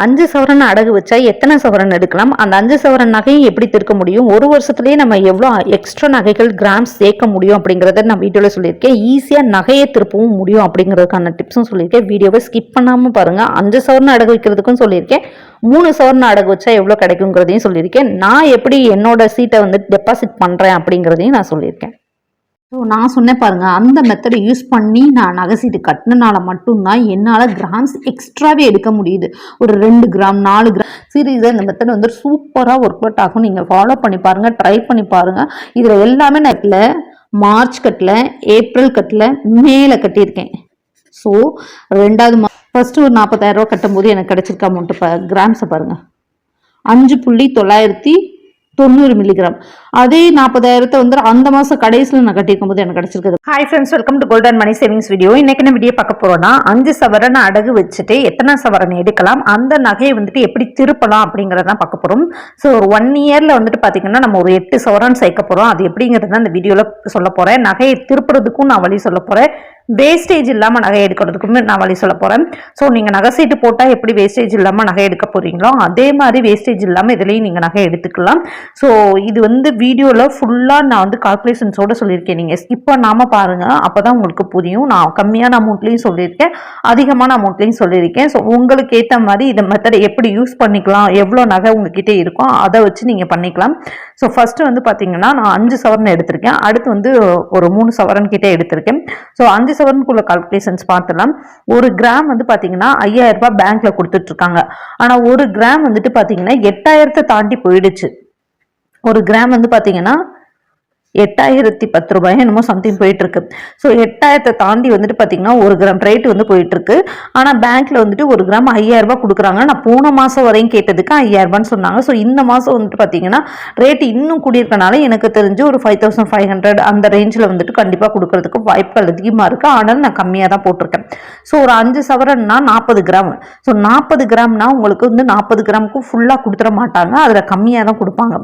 அஞ்சு சவரன் அடகு வச்சா எத்தனை சவரன் எடுக்கலாம்? அந்த அஞ்சு சவரன் நகையும் எப்படி திருக்க முடியும்? ஒரு வருஷத்துலேயே நம்ம எவ்வளோ எக்ஸ்ட்ரா நகைகள் கிராம்ஸ் சேர்க்க முடியும் அப்படிங்கிறத நான் வீடியோவில் சொல்லியிருக்கேன். ஈஸியாக நகையை திருப்பவும் முடியும் அப்படிங்கிறதுக்கான டிப்ஸும் சொல்லியிருக்கேன். வீடியோவை ஸ்கிப் பண்ணாமல் பாருங்கள் அஞ்சு சவரன் அடகு வைக்கிறதுக்கும் சொல்லியிருக்கேன். மூணு சவரன் அடகு வச்சா எவ்வளோ கிடைக்குங்கிறதையும் சொல்லியிருக்கேன். நான் எப்படி என்னோட சீட்டை வந்து டெபாசிட் பண்ணுறேன் அப்படிங்கிறதையும் நான் சொல்லியிருக்கேன். ஸோ நான் சொன்னேன் பாருங்கள் அந்த மெத்தடை யூஸ் பண்ணி நான் நகை சீட்டு கட்டினனால மட்டும்தான் என்னால் கிராம்ஸ் எக்ஸ்ட்ராவே எடுக்க முடியுது. ஒரு ரெண்டு கிராம் நாலு கிராம் சீரியஸாக இந்த மெத்தட் வந்து சூப்பராக ஒர்க் அவுட் ஆகும். நீங்கள் ஃபாலோ பண்ணி பாருங்கள் ட்ரை பண்ணி பாருங்கள் இதில் எல்லாமே நான் இல்லை மார்ச் கட்டில் ஏப்ரல் கட்டில் மேலே கட்டியிருக்கேன். ஸோ ரெண்டாவது மா ஃபஸ்ட்டு ஒரு நாற்பதாயிரரூவா கட்டும்போது எனக்கு கிடச்சிருக்க அமௌண்ட்டு ப கிராம்ஸை பாருங்கள் அஞ்சு புள்ளி தொள்ளாயிரத்தி தொண்ணூறு மில்லிகிராம் அதே நாற்பதாயிரத்தை வந்து அந்த மாதம் கடைசியில் நான் கட்டியிருக்கும் போது எனக்கு கிடச்சிருக்குது. Hi friends welcome to golden money savings video இன்னைக்கு என்ன வீடியோ பார்க்க போகிறோம்னா அஞ்சு சவரன் அடகு வச்சுட்டு எத்தனை சவரன் எடுக்கலாம் அந்த நகையை வந்துட்டு எப்படி திருப்பலாம் அப்படிங்கிறதான் பார்க்க போகிறோம் ஸோ ஒரு ஒன் இயரில் வந்துட்டு பார்த்தீங்கன்னா நம்ம ஒரு எட்டு சவரன் சேர்க்க போகிறோம் அது எப்படிங்கிறத அந்த வீடியோவில் சொல்ல போகிறேன் நகையை திருப்புறதுக்கும் நான் வழி சொல்ல போகிறேன் வேஸ்டேஜ் இல்லாமல் நகை எடுக்கிறதுக்குமே நான் வழி சொல்ல போகிறேன் ஸோ நீங்கள் நகை சீட்டு போட்டால் எப்படி வேஸ்டேஜ் இல்லாமல் நகை எடுக்க போகிறீங்களோ அதே மாதிரி வேஸ்டேஜ் இல்லாமல் இதுலேயும் நீங்கள் நகை எடுத்துக்கலாம். ஸோ இது வந்து வீடியோவில் ஃபுல்லாக நான் வந்து கால்குலேஷன்ஸோடு சொல்லியிருக்கேன். நீங்கள் ஸ்கிப் பண்ணாமல் பாருங்கள் அப்போ தான் உங்களுக்கு புரியும். நான் கம்மியான அமௌண்ட்லேயும் சொல்லியிருக்கேன். அதிகமான அமௌண்ட்லேயும் சொல்லியிருக்கேன். ஸோ உங்களுக்கு ஏற்ற மாதிரி இந்த மெத்தடை எப்படி யூஸ் பண்ணிக்கலாம் எவ்வளோ நகை உங்ககிட்ட இருக்கோ அதை வச்சு நீங்கள் பண்ணிக்கலாம். ஸோ ஃபஸ்ட்டு வந்து பார்த்தீங்கன்னா நான் அஞ்சு சவரன் எடுத்திருக்கேன். அடுத்து வந்து ஒரு மூணு சவரன் கிட்டே எடுத்திருக்கேன். ஸோ அஞ்சு சவரனுக்குள்ள கால்குலேஷன்ஸ் பார்த்துலாம் ஒரு கிராம் வந்து பார்த்தீங்கன்னா ஐயாயிரம் ரூபாய் கொடுத்துட்ருக்காங்க. ஆனால் ஒரு கிராம் வந்துட்டு பார்த்தீங்கன்னா எட்டாயிரத்தை தாண்டி போயிடுச்சு. ஒரு கிராம் வந்து பார்த்தீங்கன்னா எட்டாயிரத்தி பத்து ரூபாய் என்னமோ சம்திங் போயிட்டு இருக்கு ஸோ எட்டாயிரத்தை தாண்டி வந்துட்டு பார்த்தீங்கன்னா ஒரு கிராம் ரேட் வந்து போயிட்டு இருக்கு ஆனால் பேங்க்ல வந்துட்டு ஒரு கிராம் ஐயாயிரம் ரூபாய் கொடுக்குறாங்க. நான் போன மாதம் வரையும் கேட்டதுக்கு ஐயாயிரரூபான்னு சொன்னாங்க. ஸோ இந்த மாதம் வந்துட்டு பார்த்தீங்கன்னா ரேட்டு இன்னும் கூடியிருக்கனால எனக்கு தெரிஞ்சு ஒரு ஃபைவ் தௌசண்ட் ஃபைவ் ஹண்ட்ரட் அந்த ரேஞ்சில் வந்துட்டு கண்டிப்பாக கொடுக்கறதுக்கு வாய்ப்புகள் அதிகமாக இருக்கு. ஆனால் நான் கம்மியாக தான் போட்டிருக்கேன். ஸோ ஒரு அஞ்சு சவரன்னா நாற்பது கிராம் ஸோ நாற்பது கிராம்னா உங்களுக்கு வந்து நாற்பது கிராமுக்கும் ஃபுல்லாக கொடுத்துட மாட்டாங்க. அதில் கம்மியாக தான் கொடுப்பாங்க.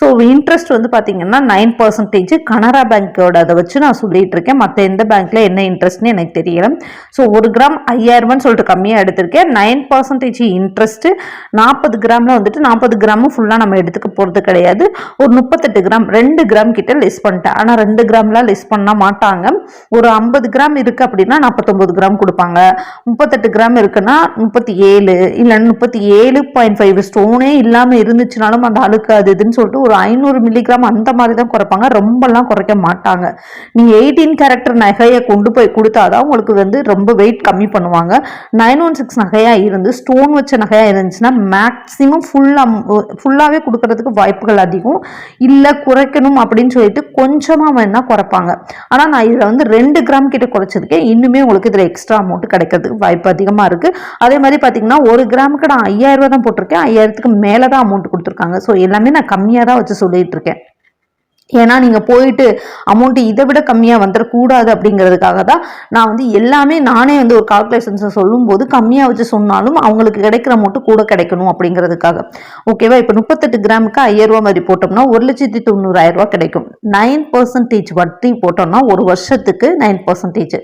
ஸோ இன்ட்ரெஸ்ட் வந்து பார்த்தீங்கன்னா நைன் பர்சன்டேஜ் கனரா பேங்க்கோட அதை வச்சு நான் சொல்லிட்டு இருக்கேன். மற்ற எந்த பேங்க்ல என்ன இன்ட்ரெஸ்ட்னு எனக்கு தெரியல. ஸோ ஒரு கிராம் ஐயாயிரரூபான்னு சொல்லிட்டு கம்மியாக எடுத்திருக்கேன். நைன் பர்சன்டேஜ் இன்ட்ரெஸ்ட் நாற்பது கிராம்ல வந்துட்டு நாற்பது கிராமும் ஃபுல்லாக நம்ம எடுத்துக்க போகிறது கிடையாது. ஒரு முப்பத்தெட்டு கிராம் ரெண்டு கிராம் கிட்ட லெஸ் பண்ணிட்டேன். ஆனால் ரெண்டு கிராம்லாம் லெஸ் பண்ண மாட்டாங்க. ஒரு ஐம்பது கிராம் இருக்கு அப்படின்னா நாற்பத்தொம்பது கிராம் கொடுப்பாங்க. முப்பத்தெட்டு கிராம் இருக்குன்னா முப்பத்தி ஏழு இல்லைன்னா முப்பத்தி ஏழு பாயிண்ட் ஃபைவ் ஸ்டோனே இல்லாமல் இருந்துச்சுனாலும் அந்த அழுக்கு அது இதுன்னு சொல்லிட்டு ஒரு ஐநூறு மில்லிகிராம் அந்த மாதிரி தான் குறைப்பாங்க. ரொம்ப ரொம்பலாம் குறைக்க மாட்டாங்க. நீங்கள் எயிட்டீன் கேரக்டர் நகையை கொண்டு போய் கொடுத்தாதான் உங்களுக்கு வந்து ரொம்ப வெயிட் கம்மி பண்ணுவாங்க. நைன் ஒன் சிக்ஸ் நகையாக இருந்து ஸ்டோன் வச்ச நகையாக இருந்துச்சுன்னா மேக்ஸிமம் ஃபுல்லாக ஃபுல்லாகவே கொடுக்கறதுக்கு வாய்ப்புகள் அதிகம். இல்லை குறைக்கணும் அப்படின்னு சொல்லிட்டு கொஞ்சமாக வேணா குறைப்பாங்க. ஆனால் நான் இதில் வந்து ரெண்டு கிராம் கிட்ட குறைச்சிருக்கேன். இன்னுமே உங்களுக்கு இதில் எக்ஸ்ட்ரா அமௌண்ட் கிடைக்கிறதுக்கு வாய்ப்பு அதிகமாக இருக்குது அதே மாதிரி பார்த்தீங்கன்னா ஒரு கிராமுக்கு நான் ஐயாயிரம் ரூபா தான் போட்டிருக்கேன். ஐயாயிரத்துக்கு மேலே தான் அமௌண்ட் கொடுத்துருக்காங்க. ஸோ எல்லாமே நான் கம்மியாக தான் வச்சு சொல்லிட்டு இருக்கேன். ஏன்னா நீங்கள் போயிட்டு அமௌண்ட்டு இதை விட கம்மியாக வந்துடக்கூடாது அப்படிங்கிறதுக்காக தான் நான் வந்து எல்லாமே நானே வந்து ஒரு கால்குலேஷன்ஸை சொல்லும்போது கம்மியாக வச்சு சொன்னாலும் அவங்களுக்கு கிடைக்கிற அமௌண்ட்டு கூட கிடைக்கணும் அப்படிங்கிறதுக்காக. ஓகேவா இப்போ முப்பத்தெட்டு கிராமுக்கு ஐயாயிரம் மாதிரி போட்டோம்னா ஒரு லட்சத்தி தொண்ணூறாயிரரூபா கிடைக்கும். நைன் பர்சன்டேஜ் வட்டி போட்டோம்னா ஒரு வருஷத்துக்கு நைன் பர்சன்டேஜ்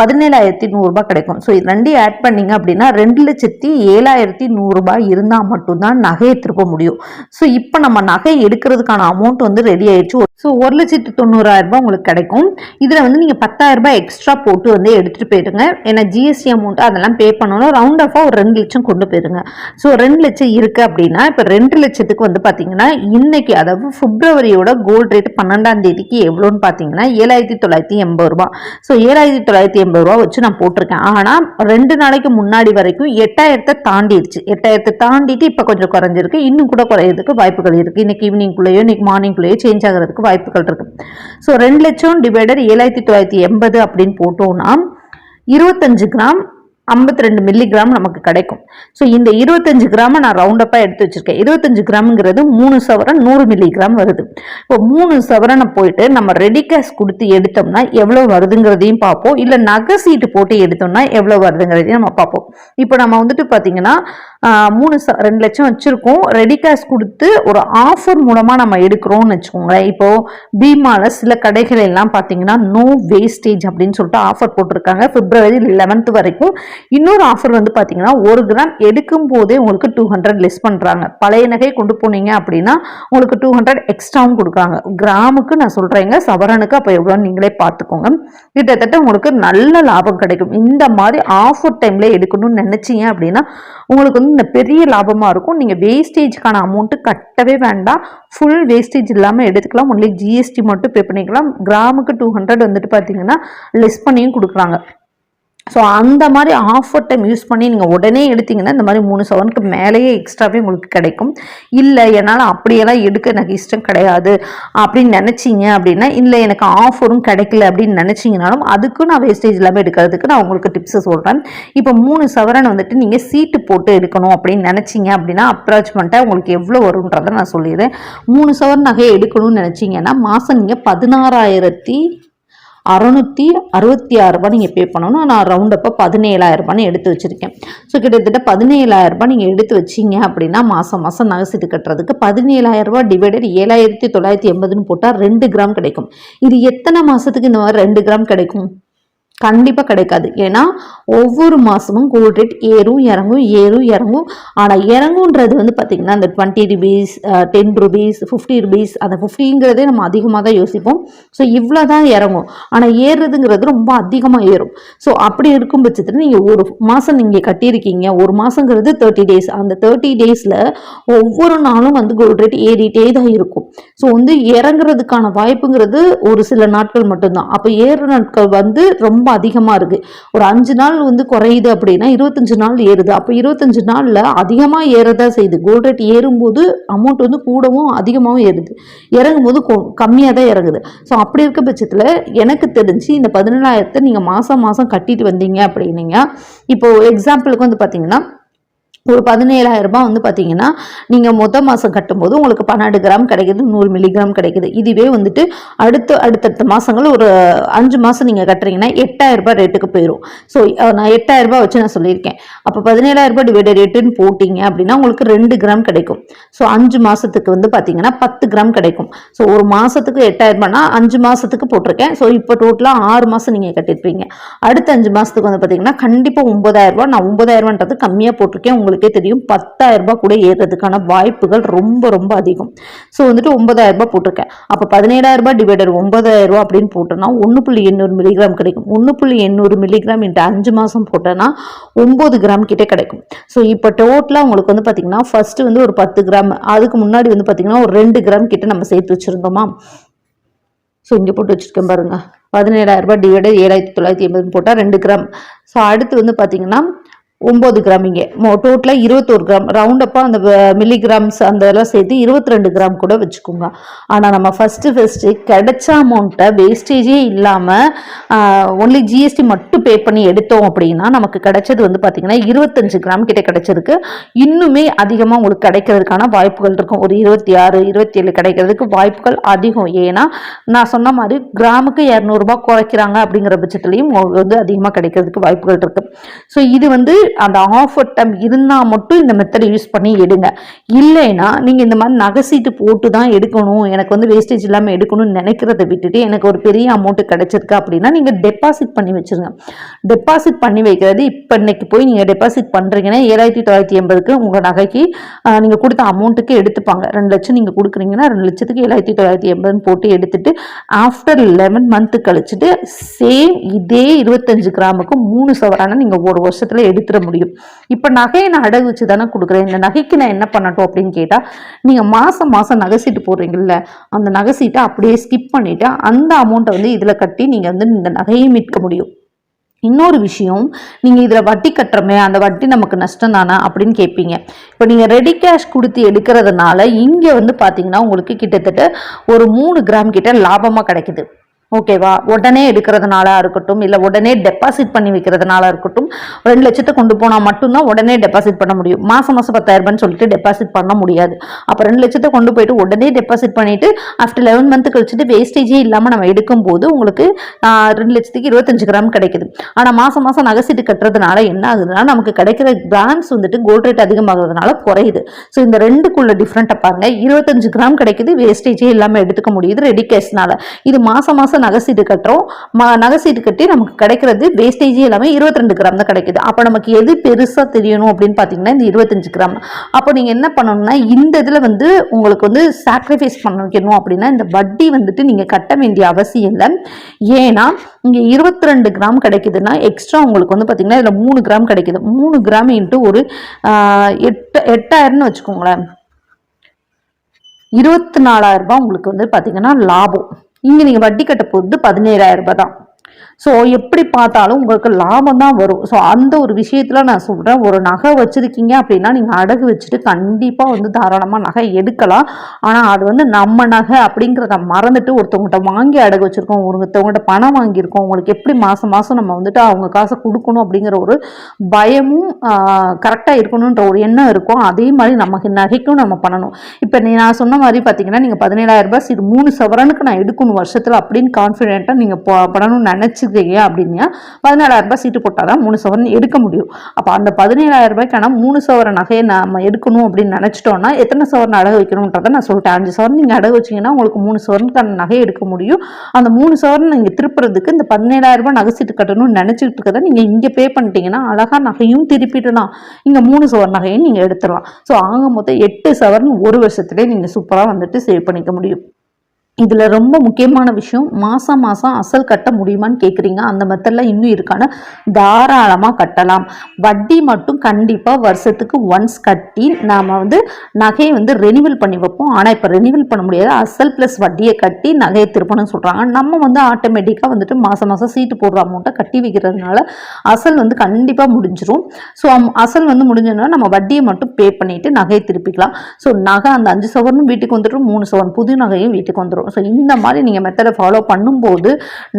பதினேழாயிரத்தி நூறுரூபா கிடைக்கும். ஸோ இது ரெண்டையும் ஆட் பண்ணீங்க அப்படின்னா ரெண்டு லட்சத்தி ஏழாயிரத்தி நூறுரூபா இருந்தால் மட்டும்தான் நகையை திருப்ப முடியும். ஸோ இப்போ நம்ம நகை எடுக்கிறதுக்கான அமௌண்ட் வந்து ரெடி ஆயிடுச்சு. ஸோ ஒரு லட்சத்து தொண்ணூறாயிரம் ரூபாய் உங்களுக்கு கிடைக்கும். இதில் வந்து நீங்கள் பத்தாயிரம் ரூபாய் எக்ஸ்ட்ரா போட்டு வந்து எடுத்துகிட்டு போயிடுங்க. ஏன்னா ஜிஎஸ்டி அமௌண்ட் அதெல்லாம் பே பண்ணணும். ரவுண்ட் ஆஃபாக ஒரு ரெண்டு லட்சம் கொண்டு போயிருங்க ஸோ ரெண்டு லட்சம் இருக்குது அப்படின்னா இப்போ ரெண்டு லட்சத்துக்கு வந்து பார்த்தீங்கன்னா இன்னைக்கு அதாவது பிப்ரவரியோட கோல்டு ரேட் பன்னெண்டாம் தேதிக்கு எவ்வளோன்னு பார்த்தீங்கன்னா ஏழாயிரத்தி தொள்ளாயிரத்தி எண்பது ரூபா ஸோ ஏழாயிரத்தி தொள்ளாயிரத்தி எண்பது ரூபா வச்சு நான் போட்டிருக்கேன். ஆனால் ரெண்டு நாளைக்கு முன்னாடி வரைக்கும் எட்டாயிரத்தை தாண்டிடுச்சு. எட்டாயிரத்தை தாண்டிட்டு இப்போ கொஞ்சம் குறைஞ்சிருக்கு. இன்னும் கூட குறையிறதுக்கு வாய்ப்புகள் இருக்குது இன்னைக்கு ஈவினிங்குள்ளேயோ இன்னைக்கு மார்னிங்குள்ளேயோ சேஞ்ச் ஆகிறதுக்கு வாய்ப்புகள் இருக்கு. ஸோ ரெண்டு லட்சம் டிவைடட் ஏழாயிரத்தி தொள்ளாயிரத்தி எண்பது அப்படின்னு போட்டோம்னா இருபத்தஞ்சு கிராம் ஐம்பத்தி ரெண்டு மில்லிகிராம் நமக்கு கிடைக்கும். ஸோ இந்த இருபத்தஞ்சு கிராம நான் ரவுண்டப்பாக எடுத்து வச்சிருக்கேன். இருபத்தஞ்சு கிராம்ங்கிறது மூணு சவரன் நூறு மில்லிகிராம் வருது. இப்போ மூணு சவரனை போயிட்டு நம்ம ரெடி கேஷ் கொடுத்து எடுத்தோம்னா எவ்வளோ வருதுங்கிறதையும் பார்ப்போம். இல்லை நகை சீட்டு போட்டு எடுத்தோம்னா எவ்வளோ வருதுங்கிறதையும் நம்ம பார்ப்போம். இப்போ நம்ம வந்துட்டு பார்த்தீங்கன்னா மூணு ச ரெண்டு லட்சம் வச்சுருக்கோம். ரெடி கேஷ் கொடுத்து ஒரு ஆஃபர் மூலமாக நம்ம எடுக்கிறோம்னு வச்சுக்கோங்களேன். இப்போது பீமாவில் சில கடைகள் எல்லாம் பார்த்தீங்கன்னா நோ வேஸ்டேஜ் அப்படின்னு சொல்லிட்டு ஆஃபர் போட்டிருக்காங்க. பிப்ரவரி லெவன்த் வரைக்கும் இன்னொரு ஆஃபர் வந்து பார்த்தீங்கன்னா ஒரு கிராம் எடுக்கும் போதே உங்களுக்கு டூ ஹண்ட்ரட் லெஸ் பண்ணுறாங்க பழைய நகை கொண்டு போனீங்க அப்படின்னா உங்களுக்கு டூ ஹண்ட்ரட் எக்ஸ்ட்ராவும் கொடுக்குறாங்க. கிராமுக்கு நான் சொல்கிறேங்க சவரனுக்கு அப்போ எவ்வளோன்னு நீங்களே பார்த்துக்கோங்க. கிட்டத்தட்ட உங்களுக்கு நல்ல லாபம் கிடைக்கும். இந்த மாதிரி ஆஃபர் டைமில் எடுக்கணும்னு நினச்சிங்க அப்படின்னா உங்களுக்கு வந்து இந்த பெரிய லாபமாக இருக்கும். நீங்கள் வேஸ்டேஜ்க்கான அமௌண்ட்டு கட்டவே வேண்டாம். ஃபுல் வேஸ்டேஜ் இல்லாமல் எடுத்துக்கலாம். ஒன்லி ஜிஎஸ்டி மட்டும் பே பண்ணிக்கலாம். கிராமுக்கு டூ ஹண்ட்ரட் வந்துட்டு பார்த்தீங்கன்னா லெஸ் பண்ணியும் கொடுக்குறாங்க. ஸோ அந்த மாதிரி ஆஃபர் டைம் யூஸ் பண்ணி நீங்கள் உடனே எடுத்தீங்கன்னா இந்த மாதிரி மூணு சவனுக்கு மேலேயே எக்ஸ்ட்ராவே உங்களுக்கு கிடைக்கும். இல்லை என்னால் அப்படியெல்லாம் எடுக்க எனக்கு இஷ்டம் கிடையாது அப்படின்னு நினச்சிங்க அப்படின்னா இல்லை எனக்கு ஆஃபரும் கிடைக்கல அப்படின்னு நினச்சிங்கனாலும் அதுக்கும் நான் வேஸ்டேஜ் இல்லாமல் எடுக்கிறதுக்கு நான் உங்களுக்கு டிப்ஸை சொல்கிறேன் இப்போ மூணு சவரன் வந்துட்டு நீங்கள் சீட்டு போட்டு எடுக்கணும் அப்படின்னு நினச்சிங்க அப்படின்னா அப்ராச்மெண்ட்டாக உங்களுக்கு எவ்வளோ வரும்ன்றதை நான் சொல்லிடுறேன். மூணு சவரன் நகையை எடுக்கணும்னு நினச்சிங்கன்னா மாதம் நீங்கள் பதினாறாயிரத்தி அறநூற்றி அறுபத்தி ஆறுரூபா நீங்கள் பே பண்ணணும். நான் ரவுண்டப்போ பதினேழாயிரரூபான்னு எடுத்து வச்சுருக்கேன். ஸோ கிட்டத்தட்ட பதினேழாயிரரூபா நீங்கள் எடுத்து வச்சிங்க அப்படின்னா மாதம் மாதம் நகை சீட்டு கட்டுறதுக்கு பதினேழாயிரரூபா டிவைடட் ஏழாயிரத்தி தொள்ளாயிரத்தி எண்பதுன்னு போட்டால் ரெண்டு கிராம் கிடைக்கும். இது எத்தனை மாதத்துக்கு இந்த மாதிரி ரெண்டு கிராம் கிடைக்கும்? கண்டிப்பாக கிடைக்காது. ஏன்னா ஒவ்வொரு மாதமும் கோல்ட் ரேட் ஏறும் இறங்கும் ஏறும் இறங்கும். ஆனால் இறங்குன்றது வந்து பார்த்திங்கன்னா அந்த twenty rupees ten rupees fifty rupees அந்த ஃபிஃப்டிங்கிறதே நம்ம அதிகமாக தான் யோசிப்போம். ஸோ இவ்வளோ தான் இறங்கும். ஆனால் ஏறுறதுங்கிறது ரொம்ப அதிகமாக ஏறும். ஸோ அப்படி இருக்கும் பட்சத்தில் நீங்கள் ஒரு மாதம் நீங்கள் கட்டியிருக்கீங்க ஒரு மாதங்கிறது தேர்ட்டி டேஸ் அந்த தேர்ட்டி டேஸில் ஒவ்வொரு நாளும் வந்து கோல்ட் ரேட் ஏறிட்டே தான் இருக்கும். ஸோ வந்து இறங்குறதுக்கான வாய்ப்புங்கிறது ஒரு சில நாட்கள் மட்டும்தான். அப்போ ஏறுற நாட்கள் வந்து ரொம்ப அதிகமாக இருக்குது ஒரு அஞ்சு நாள் வந்து குறையுது அப்படின்னா இருபத்தஞ்சு நாள் ஏறுது. அப்போ இருபத்தஞ்சு நாளில் அதிகமாக ஏறதா செய்யுது. கோல்ட் ரேட் ஏறும்போது அமௌண்ட் வந்து கூடவும் அதிகமாகவும் ஏறுது. இறங்கும் போது கம்மியாக தான் இறங்குது. ஸோ அப்படி இருக்க பட்சத்தில் எனக்கு தெரிஞ்சு இந்த பதினேழாயிரத்தை நீங்கள் மாதம் மாதம் கட்டிட்டு வந்தீங்க அப்படின்னீங்க. இப்போது எக்ஸாம்பிளுக்கு வந்து பார்த்தீங்கன்னா ஒரு பதினேழாயிரம் ரூபாய் வந்து பார்த்தீங்கன்னா நீங்கள் மொத்த மாதம் கட்டும்போது உங்களுக்கு பன்னெண்டு கிராம் கிடைக்கிது நூறு மில்லிகிராம் கிடைக்குது. இதுவே வந்துட்டு அடுத்த அடுத்தடுத்த மாதங்கள் ஒரு அஞ்சு மாதம் நீங்கள் கட்டுறீங்கன்னா எட்டாயிரம் ரூபாய் ரேட்டுக்கு போயிடும் ஸோ நான் எட்டாயிரம் ரூபாய் வச்சு நான் சொல்லியிருக்கேன். அப்போ பதினேழாயிரம் ரூபாய் டிவைடட் ரேட்டுன்னு போட்டிங்க அப்படின்னா உங்களுக்கு ரெண்டு கிராம் கிடைக்கும். ஸோ அஞ்சு மாதத்துக்கு வந்து பார்த்தீங்கன்னா பத்து கிராம் கிடைக்கும். ஸோ ஒரு மாதத்துக்கு எட்டாயிரம் ரூபாய்னா அஞ்சு மாதத்துக்கு போட்டிருக்கேன். ஸோ இப்போ டோட்டலாக ஆறு மாதம் நீங்கள் கட்டியிருப்பீங்க. அடுத்த அஞ்சு மாதத்துக்கு வந்து பார்த்தீங்கன்னா கண்டிப்பாக ஒன்பதாயிரம் ரூபாய் நான் ஒன்பதாயிரம் ரூபான்றது கம்மியாக போட்டிருக்கேன். உங்களுக்கு தெரியும். பத்தாயிரம் ரூபாய் கூட ஏறுறதுக்கான வாய்ப்புகள் ரொம்ப ரொம்ப அதிகம். ஸோ வந்துட்டு ஒன்பதாயிரம் ரூபாய் போட்டிருக்கேன். அப்போ பதினேழாயிரம் ரூபாய் டிவைடர் ஒன்பதாயிரம் ரூபாய் அப்படின்னு போட்டோன்னா ஒன்று புள்ளி எண்ணூறு மில்லிகிராம் கிடைக்கும். ஒன்று புள்ளி எண்ணூறு மில்லிகிராம் இன்ட்டு அஞ்சு மாதம் போட்டோன்னா ஒம்பது கிராம் கிட்டே கிடைக்கும். ஸோ இப்போ டோட்டலாக உங்களுக்கு வந்து பார்த்தீங்கன்னா ஃபர்ஸ்ட் வந்து ஒரு பத்து கிராம் அதுக்கு முன்னாடி வந்து பார்த்தீங்கன்னா ஒரு ரெண்டு கிராம் கிட்ட நம்ம சேர்த்து வச்சுருந்தோமா? ஸோ இங்கே போட்டு வச்சுருக்கேன் பாருங்கள் பதினேழாயிரம் ரூபாய் டிவைடர் ஏழாயிரத்தி தொள்ளாயிரத்தி எண்பதுன்னு போட்டால் ரெண்டு கிராம் ஸோ அடுத்து வந்து பார்த்தீங்கன்னா ஒம்பது கிராம் இங்கே. டோட்டலாக இருபத்தோரு கிராம். ரவுண்டப்பாக அந்த மில்லிகிராம்ஸ் அந்த இதெல்லாம் சேர்த்து இருபத்தி ரெண்டு கிராம் கூட வச்சுக்கோங்க. ஆனால் நம்ம ஃபஸ்ட்டு ஃபஸ்ட்டு கிடைச்ச அமௌண்ட்டை வேஸ்டேஜே இல்லாமல் ஒன்லி ஜிஎஸ்டி மட்டும் பே பண்ணி எடுத்தோம் அப்படின்னா நமக்கு கிடைச்சது வந்து பார்த்திங்கன்னா இருபத்தஞ்சு கிராம் கிட்டே கிடைச்சதுக்கு இன்னுமே அதிகமாக உங்களுக்கு கிடைக்கிறதுக்கான வாய்ப்புகள் இருக்கும். ஒரு இருபத்தி ஆறு இருபத்தி ஏழு கிடைக்கிறதுக்கு வாய்ப்புகள் அதிகம். ஏன்னா நான் சொன்ன மாதிரி கிராமுக்கு இரநூறுபா குறைக்கிறாங்க அப்படிங்கிற பட்சத்துலையும் வந்து அதிகமாக கிடைக்கிறதுக்கு வாய்ப்புகள் இருக்குது ஸோ இது வந்து அந்த ஆஃபர் டைம் இருந்தால் மட்டும் இந்த மெத்தடை யூஸ் பண்ணி எடுங்க. இல்லைன்னா நீங்கள் இந்த மாதிரி நகைசீட்டு போட்டு தான் எடுக்கணும். எனக்கு வந்து வேஸ்டேஜ் இல்லாமல் எடுக்கணும்னு நினைக்கிறத விட்டுட்டு எனக்கு ஒரு பெரிய அமௌண்ட்டு கிடைச்சிருக்கு அப்படின்னா நீங்கள் டெபாசிட் பண்ணி வச்சுருங்க. டெபாசிட் பண்ணி வைக்கிறது இப்போ இன்னைக்கு போய் நீங்கள் டெபாசிட் பண்ணுறீங்கன்னா ஏழாயிரத்தி தொள்ளாயிரத்தி எண்பதுக்கு உங்கள் நகைக்கு நீங்கள் கொடுத்த அமௌண்ட்டுக்கு எடுத்துப்பாங்க. ரெண்டு லட்சம் நீங்கள் கொடுக்குறீங்கன்னா ரெண்டு லட்சத்துக்கு ஏழாயிரத்தி தொள்ளாயிரத்தி எண்பதுன்னு போட்டு எடுத்துட்டு ஆஃப்டர் லெவன் மந்த்து கழிச்சுட்டு சேம் இதே இருபத்தஞ்சு கிராமுக்கு மூணு சவரான நீங்கள் ஒரு வருஷத்தில் எடுத்துட முடியும். இப்போ நகையை நான் அடகு வச்சு தானே கொடுக்குறேன். இந்த நகைக்கு நான் என்ன பண்ணட்டும் அப்படின்னு கேட்டால் நீங்கள் மாதம் மாதம் நகை சீட்டு போடுறீங்கல்ல அந்த நகை சீட்டை அப்படியே ஸ்கிப் பண்ணிவிட்டு அந்த அமௌண்ட்டை வந்து இதில் கட்டி நீங்கள் வந்து இந்த நகையை மீட்க முடியும். இன்னொரு விஷயம் நீங்கள் இதில் வட்டி கட்டுறமே அந்த வட்டி நமக்கு நஷ்டம் தானே அப்படின்னு கேட்பீங்க. இப்போ நீங்கள் ரெடி கேஷ் கொடுத்து எடுக்கிறதுனால இங்கே வந்து பார்த்தீங்கன்னா உங்களுக்கு கிட்டத்தட்ட ஒரு மூணு கிராம் கிட்ட லாபமாக கிடைக்குது. ஓகேவா? உடனே எடுக்கிறதுனால இருக்கட்டும் இல்லை உடனே டெபாசிட் பண்ணி வைக்கிறதுனால இருக்கட்டும் ரெண்டு லட்சத்தை கொண்டு போனால் மட்டும்தான் உடனே டெபாசிட் பண்ண முடியும். மாதம் மாதம் பத்தாயிரரூபான்னு சொல்லிட்டு டெபாசிட் பண்ண முடியாது. அப்போ ரெண்டு லட்சத்தை கொண்டு போயிட்டு உடனே டெபாசிட் பண்ணிவிட்டு ஆஃப்டர் லெவன் மந்த் கழிச்சுட்டு வேஸ்டேஜே இல்லாமல் நம்ம எடுக்கும்போது உங்களுக்கு ரெண்டு லட்சத்துக்கு இருபத்தஞ்சு கிராம் கிடைக்குது. ஆனால் மாதம் மாதம் நகைசீட்டு கட்டுறதுனால என்ன ஆகுதுன்னா நமக்கு கிடைக்கிற கிராம்ஸ் வந்துட்டு கோல்ட் ரேட் அதிகமாகிறதுனால குறையுது. ஸோ இந்த ரெண்டுக்குள்ள டிஃப்ரெண்ட்டை பாருங்கள் இருபத்தஞ்சு கிராம் கிடைக்குது வேஸ்டேஜே இல்லாமல் எடுத்துக்க முடியுது ரெடி கேஷ்னால இது மாதம் மாதம் நகை சீட்டு கட்டுறோம். ம நகை சீட்டு கட்டி நமக்கு கிடைக்கிறது வேஸ்டேஜ் எல்லாமே இருபத்தி ரெண்டு கிராம் தான் கிடைக்குது. அப்போ நமக்கு எது பெருசாக தெரியணும் அப்படின்னு பார்த்தீங்கன்னா இந்த இருபத்தஞ்சு கிராம் அப்போ நீங்கள் என்ன பண்ணணும்னா இந்த இதில் வந்து உங்களுக்கு வந்து சாக்ரிஃபைஸ் பண்ண வைக்கணும் அப்படின்னா இந்த வட்டி வந்துட்டு நீங்கள் கட்ட வேண்டிய அவசியம் இல்லை. ஏன்னா இங்கே இருபத்தி ரெண்டு கிராம் கிடைக்குதுன்னா எக்ஸ்ட்ரா உங்களுக்கு வந்து பார்த்தீங்கன்னா இதில் மூணு கிராம் கிடைக்குது. மூணு கிராம் இன்ட்டு ஒரு எட்டு எட்டாயிரம்னு வச்சுக்கோங்களேன். இருபத்தி நாலாயிரம் ரூபாய் உங்களுக்கு வந்து பார்த்தீங்கன்னா லாபம். இங்கே நீங்கள் வட்டி கட்ட போகிறது பதினேழாயிரம் ரூபாய் தான். ஸோ எப்படி பார்த்தாலும் உங்களுக்கு லாபம் தான் வரும். ஸோ அந்த ஒரு விஷயத்தில் நான் சொல்கிறேன் ஒரு நகை வச்சுருக்கீங்க அப்படின்னா நீங்கள் அடகு வச்சுட்டு கண்டிப்பாக வந்து தாராளமாக நகை எடுக்கலாம். ஆனால் அது வந்து நம்ம நகை அப்படிங்கிறத மறந்துட்டு ஒருத்தவங்ககிட்ட வாங்கி அடகு வச்சுருக்கோம் ஒருத்தவங்ககிட்ட பணம் வாங்கியிருக்கோம் உங்களுக்கு எப்படி மாதம் மாதம் நம்ம வந்துட்டு அவங்க காசை கொடுக்கணும் அப்படிங்கிற ஒரு பயமும் கரெக்டாக இருக்கணுன்ற ஒரு எண்ணம் இருக்கும். அதே மாதிரி நமக்கு நகைக்கும் நம்ம பண்ணணும். இப்போ நீ நான் சொன்ன மாதிரி பார்த்தீங்கன்னா நீங்கள் பதினேழாயிரம் ரூபாய் இது மூணு சவரனுக்கு நான் எடுக்கணும் வருஷத்தில் அப்படின்னு கான்ஃபிடென்ட்டாக நீங்கள் பண்ணணும்னு நினச்சி நினச்சிக்கிறீங்க அப்படின்னா பதினேழாயிரம் ரூபாய் சீட்டு போட்டால் தான் மூணு சவரன் எடுக்க முடியும். அப்போ அந்த பதினேழாயிரம் ரூபாய்க்கான மூணு சவர நகையை நம்ம எடுக்கணும் அப்படின்னு நினச்சிட்டோம்னா எத்தனை சவரன் அடகு வைக்கணுன்றதை நான் சொல்லிட்டேன். அஞ்சு சவரன் நீங்கள் அடகு வச்சீங்கன்னா உங்களுக்கு மூணு சவரனுக்கான நகையை எடுக்க முடியும். அந்த மூணு சவரன் நீங்கள் திருப்புறதுக்கு இந்த பதினேழாயிரம் ரூபாய் நகை சீட்டு கட்டணும்னு நினச்சிட்டு இருக்கதை நீங்கள் இங்கே பே பண்ணிட்டீங்கன்னா அழகாக நகையும் திருப்பிடலாம். இங்கே மூணு சவரன் நகையும் நீங்கள் எடுத்துடலாம். ஸோ ஆக மொத்தம் எட்டு சவரன் ஒரு வருஷத்துலேயே நீங்கள் சூப்பராக வந்துட்டு சேவ் பண்ணிக்க முடியும். இதில் ரொம்ப முக்கியமான விஷயம் மாதம் மாதம் அசல் கட்ட முடியுமான்னு கேட்குறீங்க அந்த மெத்தடில் இன்னும் இருக்கான? தாராளமாக கட்டலாம். வட்டி மட்டும் கண்டிப்பாக வருஷத்துக்கு ஒன்ஸ் கட்டி நாம் வந்து நகையை வந்து ரெனிவல் பண்ணி வைப்போம். ஆனால் இப்போ ரெனிவல் பண்ண முடியாது. அசல் ப்ளஸ் வட்டியை கட்டி நகையை திருப்பணும்னு சொல்கிறாங்க நம்ம வந்து ஆட்டோமேட்டிக்காக வந்துட்டு மாதம் மாதம் சீட்டு போடுற அமௌண்ட்டை கட்டி வைக்கிறதுனால அசல் வந்து கண்டிப்பாக முடிஞ்சிடும் ஸோ அசல் வந்து முடிஞ்சதுனால நம்ம வட்டியை மட்டும் பே பண்ணிவிட்டு நகையை திருப்பிக்கலாம். ஸோ நகை அந்த அஞ்சு சவரனும் வீட்டுக்கு வந்துடும் மூணு சவரன் புது நகையும் வீட்டுக்கு வந்துடும். ஸோ இந்த மாதிரி நீங்கள் மெத்தடை ஃபாலோ பண்ணும்போது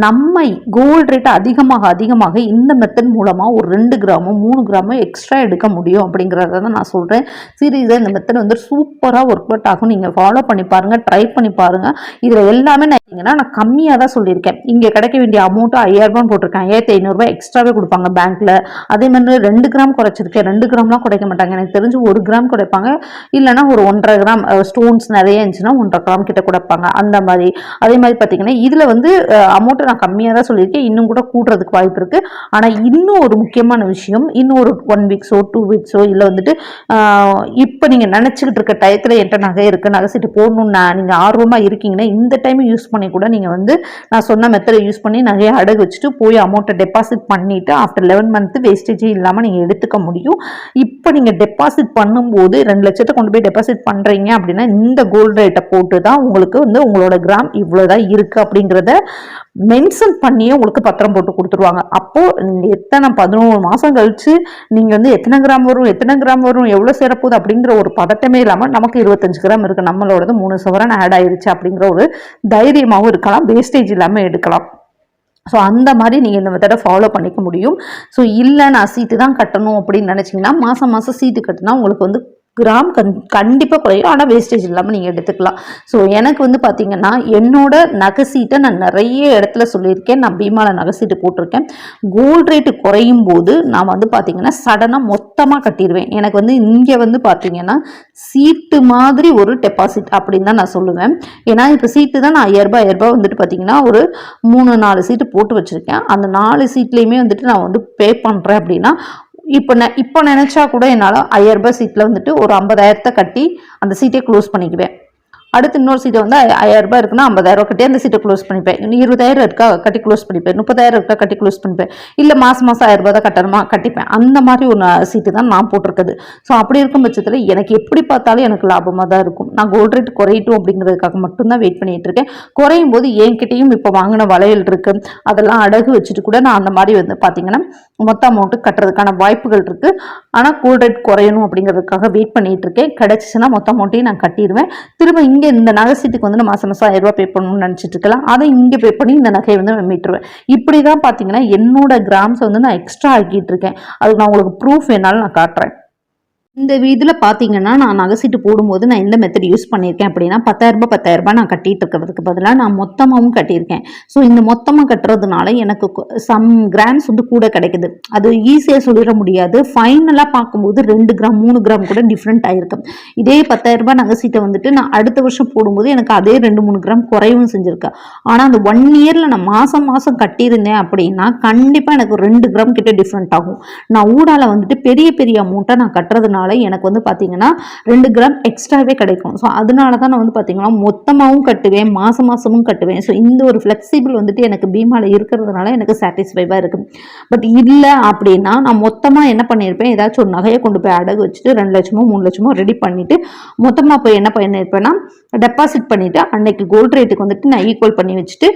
நம்ம கோல்டு ரேட் அதிகமாக அதிகமாக இந்த மெத்தட் மூலமாக ஒரு ரெண்டு கிராமோ மூணு கிராமோ எக்ஸ்ட்ரா எடுக்க முடியும் அப்படிங்கிறத தான் நான் சொல்கிறேன் சீரியஸாக இந்த மெத்தட் வந்து சூப்பராக ஒர்க் அவுட் ஆகும். நீங்கள் ஃபாலோ பண்ணி பாருங்கள் ட்ரை பண்ணி பாருங்கள் இதில் எல்லாமே நான் நான் கம்மியாக தான் சொல்லியிருக்கேன். இங்கே கிடைக்க வேண்டிய அமௌண்ட்டு ஐயாயிரரூபான்னு போட்டிருக்கேன். ஐயாயிரத்தி ஐநூறுரூவா எக்ஸ்ட்ராவே கொடுப்பாங்க பேங்க்கில் அதே மாதிரி ரெண்டு கிராம் குறைச்சிருக்கேன். ரெண்டு கிராம்லாம் குறைக்க மாட்டாங்க. எனக்கு தெரிஞ்சு ஒரு கிராம் குறைப்பாங்க. இல்லைன்னா ஒரு ஒன்றரை கிராம் ஸ்டோன்ஸ் நிறைய இருந்துச்சுன்னா ஒன்றரை கிராம் கிட்ட குறைப்பாங்க. அந்த மாதிரி. அதே மாதிரி பார்த்தீங்கன்னா இதில் வந்து அமௌண்ட்டை நான் கம்மியாக தான் சொல்லியிருக்கேன். இன்னும் கூட கூட்டுறதுக்கு வாய்ப்பு இருக்குது ஆனால் இன்னும் ஒரு முக்கியமான விஷயம் இன்னும் ஒரு ஒன் வீக்ஸோ டூ வீக்ஸோ இல்லை வந்துட்டு இப்போ நீங்கள் நினச்சிக்கிட்டு இருக்க டயத்தில் என்கிட்ட நகை இருக்குது நகை சீட்டு போடணும்னா நீங்கள் ஆர்வமாக இருக்கீங்கன்னா இந்த டைம் யூஸ் பண்ணி கூட நீங்கள் வந்து நான் சொன்ன மெத்தடை யூஸ் பண்ணி நகையை அடகு வச்சுட்டு போய் அமௌண்ட்டை டெபாசிட் பண்ணிவிட்டு ஆஃப்டர் லெவன் மந்த்து வேஸ்டேஜே இல்லாமல் நீங்கள் எடுத்துக்க முடியும். இப்போ நீங்கள் டெபாசிட் பண்ணும்போது ரெண்டு லட்சத்தை கொண்டு போய் டெபாசிட் பண்ணுறீங்க அப்படின்னா இந்த கோல்டு ரேட்டை போட்டு தான் உங்களுக்கு வந்து உங்களோட கிராம் இவ்வளோ தான் இருக்குது அப்படிங்கிறத மென்ஷன் பண்ணியே உங்களுக்கு பத்திரம் போட்டு கொடுத்துருவாங்க. அப்போது நீங்கள் எத்தனை பதினோரு மாதம் கழிச்சு நீங்கள் வந்து எத்தனை கிராம் வரும் எத்தனை கிராம் வரும் எவ்வளோ சேரப்போகுது அப்படிங்கிற ஒரு பதட்டமே இல்லாமல் நமக்கு இருபத்தஞ்சு கிராம் இருக்குது நம்மளோடது மூணு சவரன் ஆட் ஆயிருச்சு அப்படிங்கிற ஒரு தைரியமாகவும் இருக்கலாம் வேஸ்டேஜ் இல்லாமல் எடுக்கலாம். ஸோ அந்த மாதிரி நீங்கள் இந்த மெத்தடை ஃபாலோ பண்ணிக்க முடியும். ஸோ இல்லை நான் சீட்டு தான் கட்டணும் அப்படின்னு நினச்சிங்கன்னா மாதம் மாதம் சீட்டு கட்டினா உங்களுக்கு வந்து கிராம் கண் கண்டிப்பாக குறையும். ஆனால் வேஸ்டேஜ் இல்லாமல் நீங்கள் எடுத்துக்கலாம். ஸோ எனக்கு வந்து பார்த்தீங்கன்னா என்னோட நகை சீட்டை நான் நிறைய இடத்துல சொல்லியிருக்கேன். நான் பீமாவில் நகை சீட்டு போட்டிருக்கேன். கோல்டு ரேட்டு குறையும் போது நான் வந்து பார்த்தீங்கன்னா சடனாக மொத்தமாக கட்டிடுவேன் எனக்கு வந்து இங்கே வந்து பார்த்தீங்கன்னா சீட்டு மாதிரி ஒரு டெபாசிட் அப்படின்னு தான் நான் சொல்லுவேன். ஏன்னா இப்போ சீட்டு தான் நான் ஐயாயிரரூபா ஐயாயிரரூபா வந்துட்டு பார்த்தீங்கன்னா ஒரு மூணு நாலு சீட்டு போட்டு வச்சுருக்கேன். அந்த நாலு சீட்லேயுமே வந்துட்டு நான் வந்து பே பண்ணுறேன் அப்படின்னா இப்போ நெ இப்போ நினச்சா கூட என்னால் ஐயாயிரரூபா சீட்டில் வந்துட்டு ஒரு ஐம்பதாயிரத்தை கட்டி அந்த சீட்டை க்ளோஸ் பண்ணிக்குவேன். அடுத்து இன்னொரு சீட்டை வந்து ஐயாயிரம் ரூபாய் இருக்குன்னா ஐம்பதாயிரம் கட்டி அந்த சீட்டை க்ளோஸ் பண்ணிப்பேன். இருபதாயிரம் இருக்கா கட்டி க்ளோஸ் பண்ணிப்பேன். முப்பதாயிரம் இருக்கா கட்டி க்ளோஸ் பண்ணிப்பேன். இல்லை மாதம் மாதம் ஆயிரம் ரூபாய் தான் கட்டணுமா கட்டிப்பேன். அந்த மாதிரி ஒரு சீட்டு தான் நான் போட்டிருக்குது. ஸோ அப்படி இருக்கும் பட்சத்தில் எனக்கு எப்படி பார்த்தாலும் எனக்கு லாபமாக தான் இருக்கும். நான் கோல்ட் ரேட் குறையட்டும் அப்படிங்கிறதுக்காக மட்டும்தான் வெயிட் பண்ணிட்டு இருக்கேன். குறையும் போது என்கிட்டையும் இப்போ வாங்கின வளையல் இருக்கு. அதெல்லாம் அடகு வச்சுட்டு கூட நான் அந்த மாதிரி வந்து பார்த்தீங்கன்னா மொத்த அமௌண்ட்டு கட்டுறதுக்கான வாய்ப்புகள் இருக்கு. ஆனால் கோல்ட் ரேட் குறையணும் அப்படிங்கிறதுக்காக வெயிட் பண்ணிட்டு இருக்கேன். கிடைச்சிச்சுன்னா மொத்த அமௌண்ட்டையும் நான் கட்டிடுவேன். திரும்ப இங்கே இங்கே இந்த நகை சீட்டுக்கு வந்து நான் மாதம் மாதம் ஆயிரம் பே பண்ணணும்னு நினச்சிட்டு இருக்கலாம். அதை இங்கே பே பண்ணி இந்த நகையை வந்து மீட்டுருவேன். இப்படி தான் பார்த்தீங்கன்னா என்னோட கிராம்ஸை வந்து நான் எக்ஸ்ட்ரா ஆக்கிட்டு இருக்கேன். அதுக்கு நான் உங்களுக்கு ப்ரூஃப் வேணாலும் நான் காட்டுறேன். இந்த இதில் பார்த்தீங்கன்னா நான் நகை சீட்டு போடும்போது நான் எந்த மெத்தட் யூஸ் பண்ணியிருக்கேன் அப்படின்னா பத்தாயிரரூபா பத்தாயிரரூபா நான் கட்டிட்டு இருக்கிறதுக்கு பதிலாக நான் மொத்தமாகவும் கட்டியிருக்கேன். ஸோ இந்த மொத்தமாக கட்டுறதுனால எனக்கு சம் கிராம்ஸ் வந்து கூட கிடைக்குது. அது ஈஸியாக சொல்லிட முடியாது. ஃபைனலாக பார்க்கும்போது ரெண்டு கிராம் மூணு கிராம் கூட டிஃப்ரெண்ட் ஆகிருக்கு இதே பத்தாயிரரூபா நகை சீட்டை வந்துட்டு நான் அடுத்த வருஷம் போடும்போது எனக்கு அதே ரெண்டு மூணு கிராம் குறையும் செஞ்சுருக்கேன் ஆனால் அந்த ஒன் இயரில் நான் மாதம் மாதம் கட்டியிருந்தேன் அப்படின்னா கண்டிப்பாக எனக்கு ரெண்டு கிராம் கிட்ட டிஃப்ரெண்ட் ஆகும். நான் ஊடால வந்துட்டு பெரிய பெரிய அமௌண்ட்டை நான் கட்டுறதுனால எனக்கு வந்து பார்த்தீங்கன்னா ரெண்டு கிராம் எக்ஸ்ட்ராவே கிடைக்கும். ஸோ அதனால தான் நான் வந்து பார்த்தீங்கன்னா மொத்தமாகவும் கட்டுவேன் மாதம் மாதமும் கட்டுவேன். ஸோ இந்த ஒரு ஃப்ளெக்சிபிள் வந்துட்டு எனக்கு பீமாவில் இருக்கிறதுனால எனக்கு சாட்டிஸ்ஃபைவாக இருக்குது பட் இல்லை அப்படின்னா நான் மொத்தமாக என்ன பண்ணியிருப்பேன் ஏதாச்சும் ஒரு நகையை கொண்டு போய் அடகு வச்சுட்டு ரெண்டு லட்சமோ மூணு லட்சமோ ரெடி பண்ணிவிட்டு மொத்தமாக போய் என்ன பண்ணியிருப்பேன்னா டெபாசிட் பண்ணிவிட்டு அன்னைக்கு கோல்டு ரேட்டுக்கு வந்துட்டு நான் ஈக்குவல் பண்ணி வச்சுட்டு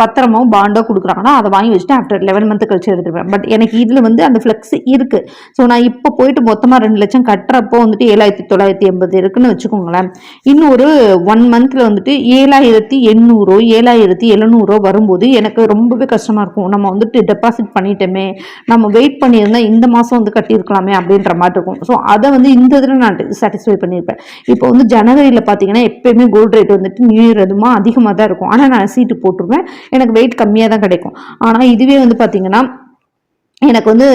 பத்திரமோ பாண்டோ கொடுக்குறாங்கன்னா அதை வாங்கி வச்சுட்டு ஆஃப்டர் லெவன் மந்த் கழிச்சு எடுத்துருப்பேன் பட் எனக்கு இதில் வந்து அந்த ஃப்ளெக்ஸ் இருக்குது ஸோ நான் இப்போ போயிட்டு மொத்தமாக ரெண்டு லட்சம் கட்டுறப்போ வந்துட்டு ஏழாயிரத்தி தொள்ளாயிரத்தி எண்பது இருக்குன்னு வச்சுக்கோங்களேன். இன்னும் ஒரு ஒன் மந்த்தில் வந்துட்டு ஏழாயிரத்தி எண்ணூறோ ஏழாயிரத்தி எழுநூறோ வரும்போது எனக்கு ரொம்பவே கஷ்டமாக இருக்கும். நம்ம வந்துட்டு டெபாசிட் பண்ணிட்டோமே நம்ம வெயிட் பண்ணியிருந்தால் இந்த மாதம் வந்து கட்டியிருக்கலாமே அப்படின்ற மாதிரி இருக்கும். ஸோ அதை வந்து இந்த இதில் நான் சாட்டிஸ்ஃபை பண்ணியிருப்பேன். இப்போ வந்து ஜனவரியில் பார்த்தீங்கன்னா எப்பயுமே கோல்டு ரேட் வந்துட்டு நியூ இயர் அதுமா அதிகமாக தான் இருக்கும். ஆனால் நான் சீட்டு போட்டுருவேன். எனக்கு வெயிட் கம்மியாக தான் கிடைக்கும். ஆனால் இதுவே வந்து பார்த்தீங்கன்னா எனக்கு வந்து